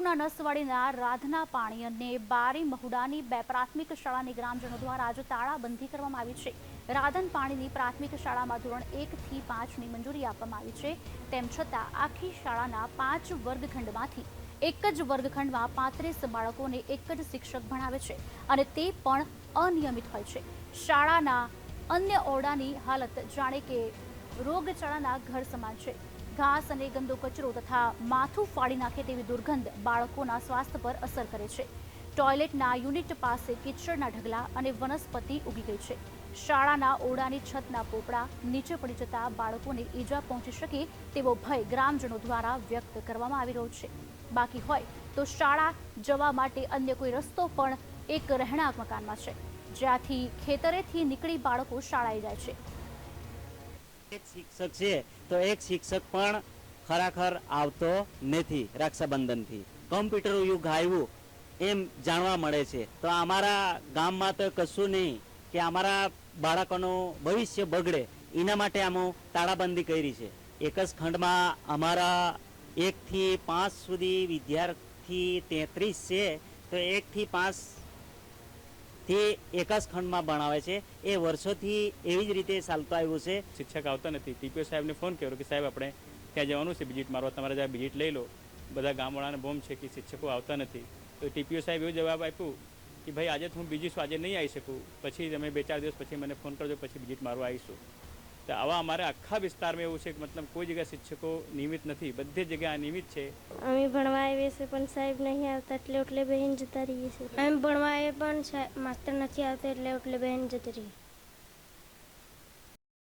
બાળકોના નસવાડીના રાધના પાણી અને બારી મહુડાની બે પ્રાથમિક શાળાની ગ્રામજનો દ્વારા આજે તાળાબંધી કરવામાં આવી છે. રાધન પાણીની પ્રાથમિક શાળામાં ધોરણ એકથી પાંચની મંજૂરી આપવામાં આવી છે. તેમ છતાં આખી શાળાના પાંચ વર્ગખંડમાંથી એક જ વર્ગખંડમાં પાંત્રીસ બાળકોને એક જ શિક્ષક ભણાવે છે અને તે પણ અનિયમિત હોય છે. શાળાના અન્ય ઓરડાની હાલત જાણે કે રોગચાળાના ઘર સમાન છે. ઘાસ અને ગંદો કચરો તથા માથું ફાડી નાખે તેવી દુર્ગંધ બાળકોના સ્વાસ્થ્ય પર અસર કરે છે. ટોયલેટના યુનિટ પાસે કિચડના ઢગલા અને વનસ્પતિ ઉગી ગઈ છે. શાળાના ઓરડાની છતના પોપડા નીચે પડી જતા બાળકોને ઈજા પહોંચી શકે તેવો ભય ગ્રામજનો દ્વારા વ્યક્ત કરવામાં આવી રહ્યો છે. બાકી હોય તો શાળા જવા માટે અન્ય કોઈ રસ્તો પણ એક રહેણાંક મકાનમાં છે. જ્યાંથી ખેતરેથી નીકળી બાળકો શાળાએ જાય છે. એક શિક્ષક છે, તો એક શિક્ષક પણ ખરેખર આવતો નથી રક્ષાબંધનથી. કોમ્પ્યુટર યુગ આવ્યું, એમ જાણવા મળે છે. તો અમારા ગામમાં તો કશું નહીં કે અમારા બાળકોનું ભવિષ્ય બગડે. એના માટે અમે તાળાબંધી કરી છે. એક જ ખંડમાં અમારા એકથી પાંચ સુધી વિદ્યાર્થી તેત્રીસ છે, તો એકથી પાંચ થી એક જ ખંડમાં ભણાવે છે, એ વર્ષોથી એવી જ રીતે ચાલતું આવ્યું છે. શિક્ષક આવતા નથી. ટીપીઓ સાહેબને ફોન કર્યો કે સાહેબ, આપણે ત્યાં જવાનું છે વિઝિટ મારવા. તમારે જ્યાં વિઝિટ લઈ લો. બધા ગામવાળાને બોમ્બ છે કે શિક્ષકો આવતા નથી. તો ટીપીઓ સાહેબ એવો જવાબ આપ્યો કે ભાઈ, આજે હું બીજી છું આજે નહીં આવી શકું. પછી તમે બે ચાર દિવસ પછી મને ફોન કરજો, પછી વિઝિટ મારવા આવીશું. તો આવા અમારા આખા વિસ્તારમાં એવું છે કે મતલબ કોઈ જગ્યા શિક્ષકો નિયમિત નથી. બધી જગ્યા નિયમિત છે. અમે ભણવા આવીએ છીએ પણ સાહેબ નહીં આવતા એટલે એટલે બહેન જતા રહીએ છીએ. અમે ભણવા આવીએ પણ માસ્ટર નથી આવતા એટલે એટલે બહેન જતી રહીએ.